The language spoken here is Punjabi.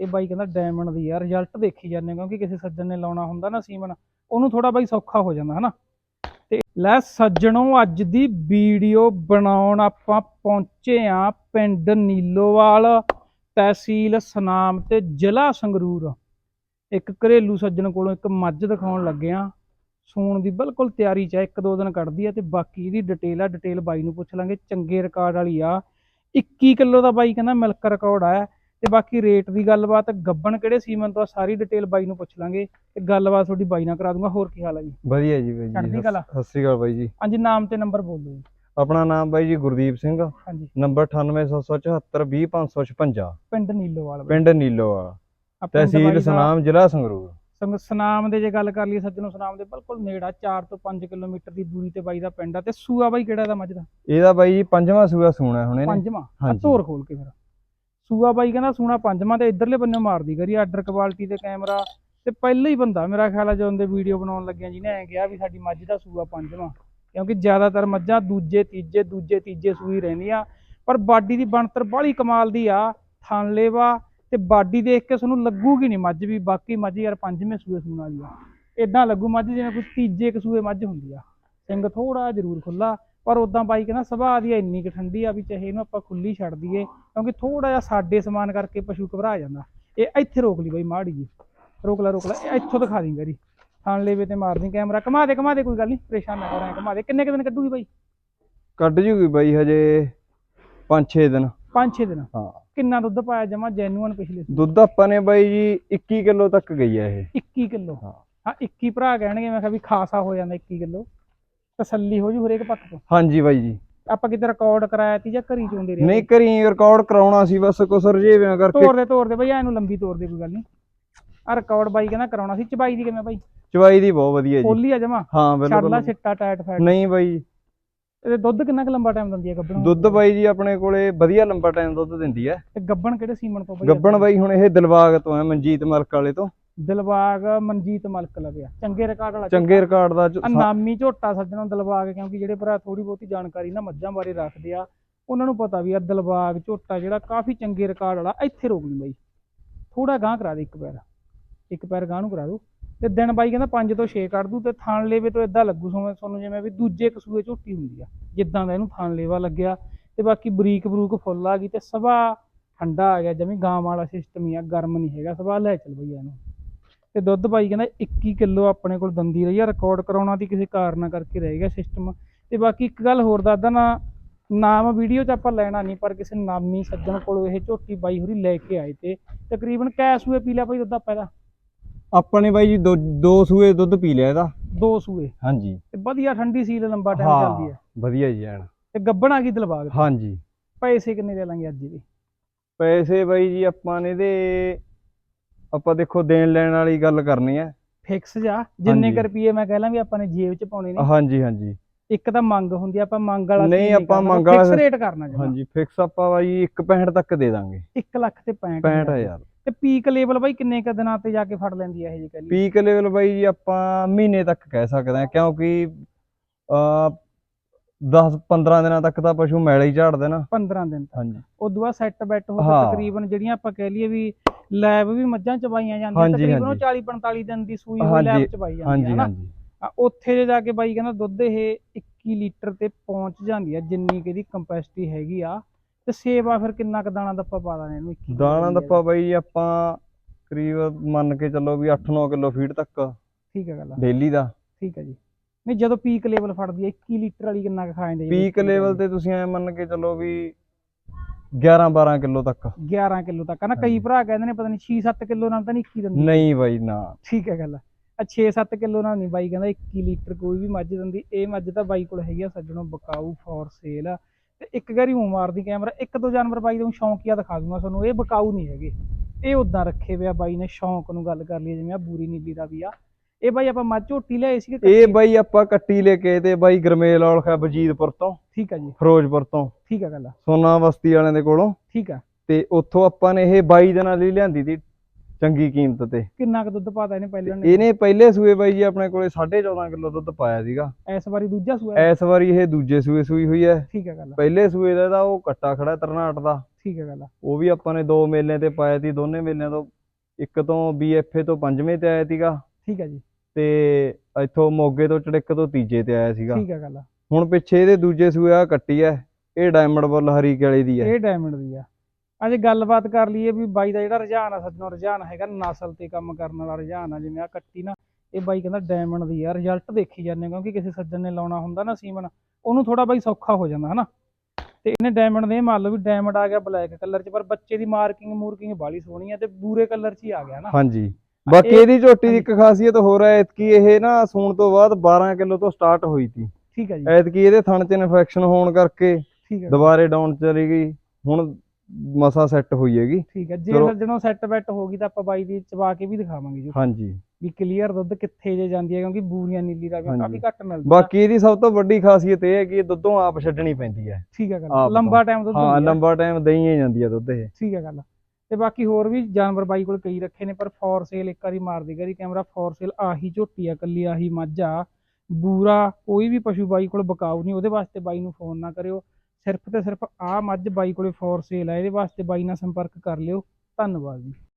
ਇਹ ਬਾਈ ਕਹਿੰਦਾ ਡਾਇਮੰਡ ਦੀ ਆ ਰਿਜ਼ਲਟ ਦੇਖੀ ਜਾਂਦੇ ਕਿਉਂਕਿ ਕਿਸੇ ਸੱਜਣ ਨੇ ਲਾਉਣਾ ਹੁੰਦਾ ਨਾ ਸੀਮਨ, ਉਹਨੂੰ ਥੋੜਾ ਬਾਈ ਸੌਖਾ ਹੋ ਜਾਂਦਾ, ਹਨਾ? ਤੇ ਲੈ ਸੱਜਣੋ, ਅੱਜ ਦੀ ਵੀਡੀਓ ਬਣਾਉਣ ਆਪਾਂ ਪਹੁੰਚੇ ਆ ਪਿੰਡ ਨੀਲੋਵਾਲ ਤਹਿਸੀਲ ਸਨਾਮ ਤੇ ਜ਼ਿਲ੍ਹਾ ਸੰਗਰੂਰ। ਇੱਕ ਘਰੇਲੂ ਸੱਜਣ ਕੋਲੋਂ ਇੱਕ ਮੱਝ ਦਿਖਾਉਣ ਲੱਗੇ ਆ ਸੂਣ ਦੀ ਬਿਲਕੁਲ ਤਿਆਰੀ ਚ ਹੈ, ਇੱਕ ਦੋ ਦਿਨ ਕੱਢਦੀ ਆ ਤੇ ਬਾਕੀ ਇਹਦੀ ਡਿਟੇਲ ਆ ਡਿਟੇਲ ਬਾਈ ਨੂੰ ਪੁੱਛ ਲਾਂਗੇ, ਚੰਗੇ ਰਿਕਾਰਡ ਵਾਲੀ ਆ। 21 ਕਿਲੋ ਦਾ ਬਾਈ ਕਹਿੰਦਾ ਮਿਲਕ ਰਿਕਾਰਡ ਆ। ਤੇ ਬਾਕੀ ਰੇਟ ਦੀ ਗੱਲਬਾਤ ਗੱਬਣ ਕਿਹੜੇ ਸੀਮਨ ਤੋਂ ਆ ਸਾਰੀ ਡਿਟੇਲ ਬਾਈ ਨੂੰ ਪੁੱਛ ਲਾਂਗੇ ਤੇ ਗੱਲਬਾਤ ਤੁਹਾਡੀ ਬਾਈ ਨਾਲ ਕਰਾ ਦੂੰਗਾ ਹੋਰ ਕੀ ਹਾਲ ਆ ਜੀ? ਵਧੀਆ ਜੀ ਬਾਈ ਚੜ੍ਹਦੀ ਜੀ ਕਲਾ। ਸਤਿ ਸ੍ਰੀ ਅਕਾਲ ਬਾਈ ਜੀ। ਹਾਂਜੀ ਨਾਮ ਤੇ ਨੰਬਰ ਬੋਲ ਦਿਓ ਜੀ। ਆਪਣਾ ਨਾਮ ਬਾਈ ਜੀ ਗੁਰਦੀਪ ਸਿੰਘ। ਹਾਂਜੀ। ਨੰਬਰ 9877720555 ਪਿੰਡ ਨੀਲੋਵਾਲ ਬਾਈ। ਪਿੰਡ ਨੀਲੋਵਾਲ। ਪਿੰਡ ਤਹਿਸੀਲ ਦਾ ਸਨਾਮ ਜ਼ਿਲ੍ਹਾ ਸੰਗਰੂਰ। ਸੰਗ ਸਨਾਮ ਦੇ ਜੇ ਗੱਲ ਕਰ ਲਈਏ ਸੱਜਣੋ ਸਨਾਮ ਦੇ ਬਿਲਕੁਲ ਨੇੜਾ 4 ਤੋਂ 5 ਕਿਲੋਮੀਟਰ ਦੀ ਦੂਰੀ ਤੇ ਬਾਈ ਦਾ ਪਿੰਡ ਆ। ਤੇ ਸੂਆ ਬਾਈ ਕਿਹੜਾ ਦਾ ਮੱਝ ਦਾ ਇਹਦਾ ਬਾਈ ਜੀ ਪੰਜਵਾਂ ਸੂਆ ਸੂਣਾ ਹੁਣ ਇਹਨੇ ਪੰਜਵਾਂ? ਆ ਹਾਂਜੀ। ਧੋਰ ਖੋਲ ਕੇ ਫਿਰ। ਸੂਆ ਬਾਈ ਕਹਿੰਦਾ ਸੂਣਾ ਪੰਜਵਾਂ ਤੇ ਇਧਰਲੇ ਬੰਨੇ ਮਾਰਦੀ ਕਰੀ ਆਰਡਰ ਕੁਆਲਿਟੀ ਤੇ ਕੈਮਰਾ ਤੇ ਪਹਿਲਾ ਹੀ ਬੰਦਾ ਮੇਰਾ ਖਿਆਲ ਆ ਜਦੋਂ ਦੇ ਵੀਡੀਓ ਬਣਾਉਣ ਲੱਗਿਆ ਜਿਹਨੇ ਐ ਕਿਹਾ ਵੀ ਸਾਡੀ ਮੱਝ ਦਾ ਸੂਆ ਪੰਜਵਾਂ, ਕਿਉਂਕਿ ਜ਼ਿਆਦਾਤਰ ਮੱਝਾਂ ਦੂਜੇ, ਤੀਜੇ ਦੂਜੇ, ਤੀਜੇ ਸੂਈ ਰਹਿੰਦੀਆਂ, ਪਰ ਬਾਡੀ ਦੀ ਬਣਤਰ ਬਾਹਲੀ ਕਮਾਲ ਦੀ ਆ ਥਾਨਲੇਵਾ ਤੇ ਬਾਡੀ ਦੇਖ ਕੇ ਤੁਹਾਨੂੰ ਲੱਗੂਗੀ ਨਹੀਂ ਮੱਝ ਵੀ, ਬਾਕੀ ਮੱਝ ਯਾਰ ਪੰਜਵੇਂ ਸੂਏ ਸੂਣ ਵਾਲੀ ਆ। ਇਦਾਂ ਲੱਗੂ ਮੱਝ ਜਿਵੇਂ ਕੋਈ ਤੀਜੇ ਕੁ ਸੂਏ ਮੱਝ ਹੁੰਦੀ ਆ। ਸਿੰਘ ਥੋੜਾ ਜ਼ਰੂਰ ਖੁੱਲਾ ਪਰ ਉਦਾਂ ਬਾਈ ਕਹਿੰਦਾ ਸੁਭਾਅ ਦੀ ਇੰਨੀ ਕੁ ਠੰਡੀ ਆ ਵੀ ਚਾਹੇ ਇਹਨੂੰ ਆਪਾਂ ਖੁੱਲੀ ਛੱਡ ਦਈਏ ਕਿਉਂਕਿ ਥੋੜਾ ਜਿਹਾ ਸਾਡੇ ਸਮਾਨ ਕਰਕੇ ਪਸ਼ੂ ਘਬਰਾ ਜਾਂਦਾ। ਇਹ ਇੱਥੇ ਰੋਕ ਲਈ ਬਾਈ ਮਾੜੀ ਜੀ ਰੋਕ ਲੈ ਰੋਕ ਲੈ ਇੱਥੋਂ ਦਿਖਾ ਦੀ ਗਰੀ ਥਾਣ ਲੇਵੇ ਤੇ ਮਾਰਦੀ ਕੈਮਰਾ। ਘਮਾ ਦੇ ਘਮਾ ਦੇ ਕੋਈ ਗੱਲ ਨਹੀਂ ਪਰੇਸ਼ਾਨ ਨਾ ਕਰਾਂ ਘਮਾ ਦੇ। ਕਿੰਨੇ ਕੁ ਦਿਨ ਕੱਢੂਗੀ ਬਾਈ? ਕੱਢ ਜੂਗੀ ਬਾਈ ਹਜੇ 5-6 ਦਿਨ। 5-6 ਦਿਨ। ਹਾਂ। ਕਿੰਨਾ ਦੁੱਧ ਪਾਇਆ ਜਮਾ ਜੈਨੂਅਨ ਪਿਛਲੇ? ਦੁੱਧ ਆਪਾਂ ਨੇ ਬਾਈ ਜੀ 21 ਕਿਲੋ ਤੱਕ ਗਈ ਆ ਇਹ। 21 ਕਿਲੋ। ਹਾਂ। ਹਾਂ 21 ਭਰਾ ਕਹਿਣਗੇ ਮੈਂ ਕਿਹਾ ਵੀ ਖਾਸਾ ਹੋ ਜਾਂਦਾ 21 ਕਿਲੋ। ਤਸੱਲੀ ਹੋ ਜੂ ਹਰੇਕ ਪੱਖ ਤੋਂ? ਹਾਂਜੀ ਬਾਈ ਜੀ। ਆਪਾਂ ਕਿਤੇ ਰਿਕਾਰਡ ਕਰਾਇਆ ਤੀ ਜਾਂ ਘਰੀ ਚੋਂਦੇ ਰਹੇ? ਨਹੀਂ ਕਰੀ ਰਿਕਾਰਡ ਕਰਾਉਣਾ ਸੀ ਬਸ ਕੁਛ ਰਜੇਵਿਆਂ ਕਰਕੇ। ਤੋੜ ਦੇ ਤੋੜ ਦੇ ਬਈ ਇਹਨੂੰ ਲੰਬੀ ਤੋੜ ਦੇ ਕੋਈ ਗੱਲ ਨਹੀਂ। ਆ ਰਿਕਾਰਡ ਬਾਈ ਕਹਿੰਦਾ ਕਰਾਉਣਾ ਸੀ ਚਬਾਈ ਦੀ ਕਿਵੇਂ ਬਾਈ? ਚਵਾਈ ਦੀ ਬਹੁਤ ਵਧੀਆ ਜੀ। ਖੋਲੀ ਆ ਜਮਾ? ਹਾਂ ਬਿਲਕੁਲ। ਛਿੱਟਾ ਟਾਇਟ ਫੈਟ ਨਹੀਂ ਬਾਈ। ਇਹਦੇ ਦੁੱਧ ਕਿੰਨਾ ਕੁ ਲੰਬਾ ਟਾਈਮ ਦਿੰਦੀ ਹੈ ਗੱਬਣ ਦੁੱਧ ਬਾਈ ਜੀ ਆਪਣੇ ਕੋਲੇ ਵਧੀਆ ਲੰਬਾ ਟਾਈਮ ਦੁੱਧ ਦਿੰਦੀ ਹੈ ਤੇ ਗੱਬਣ ਕਿਹੜੇ ਸੀਮਨ ਤੋਂ ਬਈ? ਗੱਬਣ ਬਾਈ ਹੁਣ ਇਹ ਦਿਲਬਾਗ ਤੋਂ ਹੈ ਮਨਜੀਤ ਮਲਕ ਵਾਲੇ ਤੋਂ। ਦਿਲਬਾਗ ਮਨਜੀਤ ਮਲਕ ਲਵਿਆ ਚੰਗੇ ਰਿਕਾਰਡ ਵਾਲਾ ਚੰਗੇ ਰਿਕਾਰਡ ਦਾ ਨਾਮੀ ਝੋਟਾ ਸੱਜਣੋਂ ਦਿਲਬਾਗ ਕਿਉਂਕਿ ਜਿਹੜੇ ਭਰਾ ਥੋੜੀ ਬਹੁਤੀ ਜਾਣਕਾਰੀ ਨਾ ਮੱਝਾਂ ਬਾਰੇ ਰੱਖਦੇ ਆ ਉਹਨਾਂ ਨੂੰ ਪਤਾ ਵੀ ਆ ਦਿਲਬਾਗ ਝੋਟਾ ਜਿਹੜਾ ਕਾਫੀ ਚੰਗੇ ਰਿਕਾਰਡ ਵਾਲਾ ਇੱਥੇ ਰੋਕ ਲਈ ਬਾਈ। ਥੋੜਾ ਗਾਂ ਕਰਾ ਦੇ ਇੱਕ ਪੈਰ। ਇੱਕ ਪੈਰ ਗਾਂ ਨੂੰ ਕਰਾ ਦੋ। ਤੇ ਦਿਨ ਬਾਈ ਕਹਿੰਦਾ 5 ਤੋਂ 6 ਕੱਢ ਦੂ ਤੇ ਥਾਣ ਲੇਵੇ ਤੋਂ ਇਦਾਂ ਲੱਗੂ ਸੋਵੇਂ ਤੁਹਾਨੂੰ ਜਿਵੇਂ ਵੀ ਦੂਜੇ ਕਸੂਏ ਝੋਟੀ ਹੁੰਦੀ ਆ ਜਿੱਦਾਂ ਦਾ ਇਹਨੂੰ ਥਾਣ ਲੇਵਾ ਲੱਗਿਆ। ਤੇ ਬਾਕੀ ਬਰੀਕ ਬਰੂਕ ਫੁੱਲ ਆ ਗਈ ਤੇ ਸਭਾ ਠੰਡਾ ਆ ਗਿਆ ਜਿਵੇਂ ਗਾਂ ਵਾਲਾ ਸਿਸਟਮ ਹੀ ਆ ਗਰਮ ਨਹੀਂ ਹੈਗਾ। ਸਭਾ ਲੈ ਚੱਲ ਬਈ ਇਹਨੂੰ। ਤੇ ਦੁੱਧ ਬਾਈ ਕਹਿੰਦਾ 21 ਕਿਲੋ ਆਪਣੇ ਕੋਲ ਦੰਦੀ ਰਹੀ ਆ ਰਿਕਾਰਡ ਕਰਾਉਣਾ ਦੀ ਕਿਸੇ ਕਾਰਨ ਕਰਕੇ ਰਹਿ ਗਿਆ ਸਿਸਟਮ ਤੇ ਬਾਕੀ ਇੱਕ ਗੱਲ ਹੋਰ ਦੱਸਦਾ ਨਾ ਨਾਮ ਵੀਡੀਓ 'ਚ ਆਪਾਂ ਲੈਣਾ ਨਹੀਂ ਪਰ ਕਿਸੇ ਨਾਮੀ ਸੱਜਣ ਕੋਲੋਂ ਇਹ ਝੋਟੀ ਬਾਈ ਹੋਰੀ ਲੈ ਕੇ ਆਏ ਤੇ ਤਕਰੀਬਨ ਕੈ ਸੂਏ ਪੀ ਲਿਆ ਬਾਈ ਦੁੱਧ ਆਪਾਂ ਇਹਦਾ? ਆਪਣੇ ਬਾਈ ਜੀ ਦੋ ਦੋ ਸੂਏ ਦੁੱਧ ਪੀ ਲਿਆ ਇਹਦਾ। ਦੋ ਸੂਏ। ਹਾਂਜੀ। ਤੇ ਵਧੀਆ ਠੰਡੀ ਸੀਲ ਲੰਬਾ ਟਾਈਮ ਹਾਂ ਚੱਲਦੀ ਹੈ ਵਧੀਆ ਜੀ ਐਨ। ਤੇ ਗੱਬਣ ਆ ਗਈ ਦਿਲਬਾਗ। ਹਾਂਜੀ। ਪੈਸੇ ਕਿੰਨੇ ਦੇ ਲਾਂਗੇ ਅੱਜ ਦੇ? ਪੈਸੇ ਬਾਈ ਜੀ ਆਪਾਂ ਨੇ ਇਹਦੇ ਆਪਾਂ ਦੇਖੋ ਦੇਣ ਲੈਣ ਵਾਲੀ ਗੱਲ ਕਰਨੀ ਹੈ। ਫਿਕਸ ਜਾ ਜਿੰਨੇ ਹਾਂਜੀ। ਕੁ ਰੁਪਏ ਮੈਂ ਕਹਿ ਲਾਂ ਵੀ ਆਪਾਂ ਨੇ ਜੇਬ 'ਚ ਪਾਉਣੇ ਨੇ। ਹਾਂਜੀ ਹਾਂਜੀ। ਇੱਕ ਤਾਂ ਮੰਗ ਹੁੰਦੀ ਆ ਆਪਾਂ ਮੰਗ ਵਾਲਾ ਨਹੀਂ, ਆਪਾਂ ਮੰਗ ਵਾਲਾ ਫਿਕਸ ਰੇਟ ਕਰਨਾ ਜਮਾ। ਹਾਂਜੀ ਫਿਕਸ ਆਪਾਂ ਬਾਈ 1.65 ਤੱਕ ਦੇ ਦਾਂਗੇ। 1 ਲੱਖ ਤੇ 65 65000 ਤੇ। ਪੀਕ ਲੈਵਲ ਬਾਈ ਕਿੰਨੇ ਕ ਦਿਨਾਂ ਤੇ ਜਾ ਕੇ ਫੜ ਲੈਂਦੀ ਆ ਇਹ ਜੀ ਕੱਲੀ ਪੀਕ ਲੈਵਲ ਬਾਈ ਜੀ ਆਪਾਂ ਮਹੀਨੇ ਤੱਕ ਕਹਿ ਸਕਦੇ ਹਾਂ ਕਿਉਂਕਿ ਅ 10 15 ਦਿਨਾਂ ਤੱਕ ਤਾਂ ਪਸ਼ੂ ਮੈਲਾ ਹੀ ਝਾੜ ਦੇਣਾ 15 ਦਿਨ ਤੱਕ। ਹਾਂਜੀ। ਉਦੋਂ ਬਾਅਦ ਸੈੱਟ ਬੈਟ ਹੋ ਕੇ ਹਾਂ। ਤਕਰੀਬਨ ਜਿਹੜੀਆਂ ਆਪਾਂ ਕਹਿ ਲਈਏ ਵੀ ਲੈਬ ਵੀ ਮੱਝਾਂ ਚਬਾਈਆਂ ਜਾਂਦੀਆਂ ਤਕਰੀਬਨ ਉਹ ਹਾਂਜੀ। 40 45 ਦਿਨ ਦੀ ਸੂਈ ਹੋਈ ਲੈਬ ਚਬਾਈ ਜਾਂਦੀ ਹੈ ਨਾ। ਉੱਥੇ ਜੇ ਕੇ ਬਾਈ ਕਹਿੰਦਾ ਦੁੱਧ ਇਹ 21 ਲੀਟਰ ਤੇ ਪਹੁੰਚ ਜਾਂਦੀ ਆ ਜਿੰਨੀ ਕਿ ਇਹਦੀ ਕੰਪੈਸਿਟੀ ਹੈਗੀ ਆ ਤੇ ਸੇਵਾ ਫਿਰ ਕਿੰਨਾ ਕ ਦਾਣਾ ਦੱਪਾ ਪਾ ਦਾਣੇ ਇਹਨੂੰ 21 ਦਾਣਾ ਦੱਪਾ ਬਾਈ ਆਪਾਂ ਕਰੀਬ ਮੰਨ ਕੇ ਚੱਲੋ ਵੀ 8-9 ਕਿਲੋ ਫੀਡ ਤੱਕ। ਠੀਕ ਹੈ ਗੱਲ ਆ, ਡੇਲੀ ਦਾ। ਠੀਕ ਹੈ ਜੀ। ਨਹੀਂ ਜਦੋਂ ਪੀਕ ਲੈਵਲ ਫੜਦੀ ਆ 21 ਲੀਟਰ ਵਾਲੀ ਕਿੰਨਾ ਕ ਖਾ ਜਾਂਦੇ? ਪੀਕ ਲੈਵਲ ਤੇ ਤੁਸੀਂ ਐ ਮੰਨ ਕੇ ਚੱਲੋ ਵੀ 11-12 ਕਿਲੋ ਤੱਕ। 11 ਕਿਲੋ ਤੱਕ ਆ ਨਾ ਕਈ। ਭਰਾ ਕਹਿੰਦੇ ਨੇ ਪਤਾ ਨਹੀਂ 6-7 ਕਿਲੋ ਨਾਲ ਤਾਂ ਨਹੀਂ 21 ਦਿੰਦੀ। ਨਹੀਂ ਬਾਈ ਨਾ। ਠੀਕ ਹੈ ਗੱਲ ਆ। 6-7 ਕਿਲੋ ਨਾਲ ਨਹੀਂ ਬਾਈ ਕਹਿੰਦਾ 21 ਲੀਟਰ ਕੋਈ ਵੀ ਮੱਝ ਦਿੰਦੀ। ਇਹ ਮੱਝ ਤਾਂ ਬਾਈ ਕੋਲ ਹੈਗੀ ਆ ਸੱਜਣੋਂ ਬਕਾਊ ਫੋਰ ਸੇਲ ਤੇ ਇੱਕ ਵਾਰੀ ਉਹ ਮਾਰਦੀ ਕੈਮਰਾ ਇੱਕ ਦੋ ਜਾਨਵਰ ਬਾਈ ਨੂੰ ਸ਼ੌਂਕੀਆ ਦਿਖਾ ਦੂੰਗਾ ਤੁਹਾਨੂੰ। ਇਹ ਬਕਾਊ ਨਹੀਂ ਹੈਗੇ। ਇਹ ਉਦਾਂ ਰੱਖੇ ਹੋਏ ਆ ਬਾਈ ਨੇ ਸ਼ੌਂਕ ਨੂੰ ਗੱਲ ਕਰ ਲਈ ਜਿਵੇਂ ਆ ਬੂਰੀ ਨੀਲੀ ਦਾ ਵੀ ਆ। ਇਹ ਬਾਈ ਆਪਾਂ ਮੱਝ ਝੋਟੀ ਲਿਆਏ ਸੀ ਇਹ ਬਾਈ ਆਪਾਂ ਕੱਟੀ ਲੈ ਕੇ ਤੇ ਬਾਈ ਗਰਮੇਲ ਔਲਖਾ ਬਜੀਦਪੁਰ ਤੋਂ ਠੀਕ ਆ ਜੀ। ਫਿਰੋਜ਼ਪੁਰ ਤੋਂ। ਠੀਕ ਆ ਗੱਲ ਸੋਨਾ ਬਸਤੀ ਵਾਲਿਆਂ ਦੇ ਕੋਲੋਂ। ਠੀਕ ਆ। ਤੇ ਉੱਥੋਂ ਆਪਾਂ ਨੇ ਇਹ 22 ਦਿਨਾਂ ਲਈ ਲਿਆਂਦੀ ਤੀ ਚੰਗੀ ਕੀਮਤ ਤੇ। ਕਿੰਨਾ ਕੁ ਦੁੱਧ ਪਾਤਾ ਇਹਨੇ ਪਹਿਲਾਂ ਨੇ ਇਹਨੇ ਪਹਿਲੇ ਸੂਏ ਬਾਈ ਜੀ ਆਪਣੇ ਕੋਲੇ 14.5 ਕਿਲੋ ਦੁੱਧ ਪਾਇਆ ਸੀਗਾ। ਇਸ ਵਾਰੀ ਦੂਜਾ ਸੂਆ? ਇਸ ਵਾਰੀ ਇਹ ਦੂਜੇ ਸੂਏ ਸੂਈ ਹੋਈ ਹੈ। ਠੀਕ ਹੈ ਗੱਲ ਪਹਿਲੇ ਸੂਏ ਦਾ ਇਹਦਾ ਉਹ ਕੱਟਾ ਖੜਾ ਤਰਨਾਟ ਦਾ। ਠੀਕ ਹੈ ਗੱਲ ਉਹ ਵੀ ਆਪਾਂ ਨੇ ਦੋ ਮੇਲਿਆਂ ਤੇ ਪਾਇਆ ਸੀ ਦੋਨੇ ਮੇਲਿਆਂ ਤੋਂ ਇੱਕ ਤੋਂ ਬੀਐਫਏ ਤੋਂ ਪੰਜਵੇਂ ਤੇ ਆਇਆ ਸੀਗਾ। ਠੀਕ ਹੈ ਜੀ। ਤੇ ਇੱਥੋਂ ਮੋਗੇ ਤੋਂ ਚੜਿੱਕ ਤੋਂ ਤੀਜੇ ਤੇ ਆਇਆ ਸੀਗਾ। ਠੀਕ ਹੈ ਗੱਲ ਹੁਣ ਪਿੱਛੇ ਇਹਦੇ ਦੂਜੇ ਸੂਏ ਆ ਕੱਟੀ ਐ ਇਹ ਡਾਇਮੰਡ ਬੁੱਲ ਹਰੀਕੇ ਵਾਲੀ ਦੀ ਐ ਇਹ ਡਾਇਮੰਡ ਦੀ ਆ। ਅੱਜ ਗੱਲਬਾਤ ਕਰ ਲਈਏ ਵੀ ਬਾਈ ਦਾ ਜਿਹੜਾ ਰੁਝਾਨ ਆ ਸੱਜਣੋ ਰੁਝਾਨ ਹੈਗਾ ਨਸਲ ਤੇ ਕੰਮ ਕਰਨ ਵਾਲਾ ਰੁਝਾਨ ਆ ਜਿਵੇਂ ਆ ਕੱਟੀ ਨਾ ਇਹ ਬਾਈ ਕਹਿੰਦਾ ਡਾਇਮੰਡ ਦੀ ਆ। ਰਿਜ਼ਲਟ ਦੇਖੀ ਜਾਂਦੇ ਕਿਉਂਕਿ ਕਿਸੇ ਸੱਜਣ ਨੇ ਲਾਉਣਾ ਹੁੰਦਾ ਨਾ ਸੀਮਨ ਉਹਨੂੰ ਥੋੜਾ ਬਾਈ ਸੌਖਾ ਹੋ ਜਾਂਦਾ ਹਨਾ? ਤੇ ਇਹਨੇ ਡਾਇਮੰਡ ਦੇ ਮੰਨ ਲਓ ਵੀ ਡਾਇਮੰਡ ਆ ਗਿਆ ਬਲੈਕ ਕਲਰ 'ਚ ਪਰ ਬੱਚੇ ਦੀ ਮਾਰਕਿੰਗ ਮੂਰਕਿੰਗ ਬਾਲੀ ਸੋਹਣੀ ਆ ਤੇ ਬੂਰੇ ਕਲਰ 'ਚ ਹੀ ਆ ਗਿਆ ਨਾ। ਹਾਂਜੀ। ਬਾਕੀ ਇਹ- ਇਹਦੀ ਝੋਟੀ ਦੀ ਇੱਕ ਖਾਸੀਅਤ ਹੋਰ ਹੈ ਐਤਕੀ ਇਹ ਨਾ ਸੂਣ ਤੋਂ ਬਾਅਦ 12 ਕਿਲੋ ਤੋਂ ਸਟਾਰਟ ਹੋਈ ਸੀ ਠੀਕ ਹੈ ਜੀ। ਐਤਕੀ ਇਹਦੇ ਥਣ 'ਚ ਇਨਫੈਕਸ਼ਨ ਹੋਣ ਕਰਕੇ ਠੀਕ ਹੈ। ਦੁਬਾਰੇ ਡਾਊਨ ਚਲੀ ਗਈ। ਹੁਣ ਮਸਾ ਸੈੱਟ ਹੋਈ ਹੈਗੀ। ਠੀਕ ਹੈ। ਜੇ। ਸੱਜਣੋ ਸੈੱਟ ਬੈਟ ਹੋ ਗਈ ਤਾਂ ਆਪਾਂ ਬਾਈ ਦੀ ਚਵਾ ਕੇ ਵੀ ਦਿਖਾਵਾਂਗੇ ਜੀ। ਹਾਂਜੀ। ਵੀ ਕਲੀਅਰ ਦੁੱਧ ਕਿੱਥੇ ਜੇ ਜਾਂਦੀ ਹੈ ਕਿਉਂਕਿ ਬੂਰੀਆਂ ਨੀਲੀ ਦਾ ਹਾਂਜੀ। ਕਾਫੀ ਘੱਟ ਮਿਲਦਾ ਬਾਕੀ ਇਹਦੀ ਸਭ ਤੋਂ ਵੱਡੀ ਖਾਸੀਅਤ ਇਹ ਹੈ ਕਿ ਇਹ ਦੁੱਧੋਂ ਆਪ ਛੱਡਣੀ ਪੈਂਦੀ ਹੈ। ਠੀਕ ਹੈ ਗੱਲ। ਲੰਬਾ ਟਾਈਮ ਦੁੱਧ ਹਾਂ। ਲੰਬਾ ਟਾਈਮ ਦਈ ਹੀ ਜਾਂਦੀ ਹੈ ਦੁੱਧ ਇਹ। ਠੀਕ ਹੈ ਗੱਲ। ਤੇ ਬਾਕੀ ਹੋਰ ਵੀ ਜਾਨਵਰ ਬਾਈ ਕੋਲ ਕਈ ਰੱਖੇ ਨੇ, ਪਰ ਫੋਰ ਸੇਲ ਇੱਕ ਵਾਰੀ ਮਾਰਦੀ ਦੇਗਾ ਕੈਮਰਾ ਫੋਰ ਸੇਲ ਆਹੀ ਝੋਟੀ ਆ ਕੱਲੀ ਆਹੀ ਮੱਝ ਆ। ਬੂਰਾ ਕੋਈ ਵੀ ਪਸ਼ੂ ਬਾਈ ਕੋਲ ਬਕਾਊ ਨਹੀਂ, ਉਹਦੇ ਵਾਸਤੇ ਬਾਈ ਨੂੰ ਫੋਨ ਨਾ ਕਰਿਓ। ਸਿਰਫ ਤੇ ਸਿਰਫ ਆ ਮੱਝ ਬਾਈ ਕੋਲੇ ਫੋਰ ਸੇਲ ਆ, ਇਹਦੇ ਵਾਸਤੇ ਬਾਈ ਨਾਲ ਸੰਪਰਕ ਕਰ ਲਿਓ। ਧੰਨਵਾਦ ਜੀ।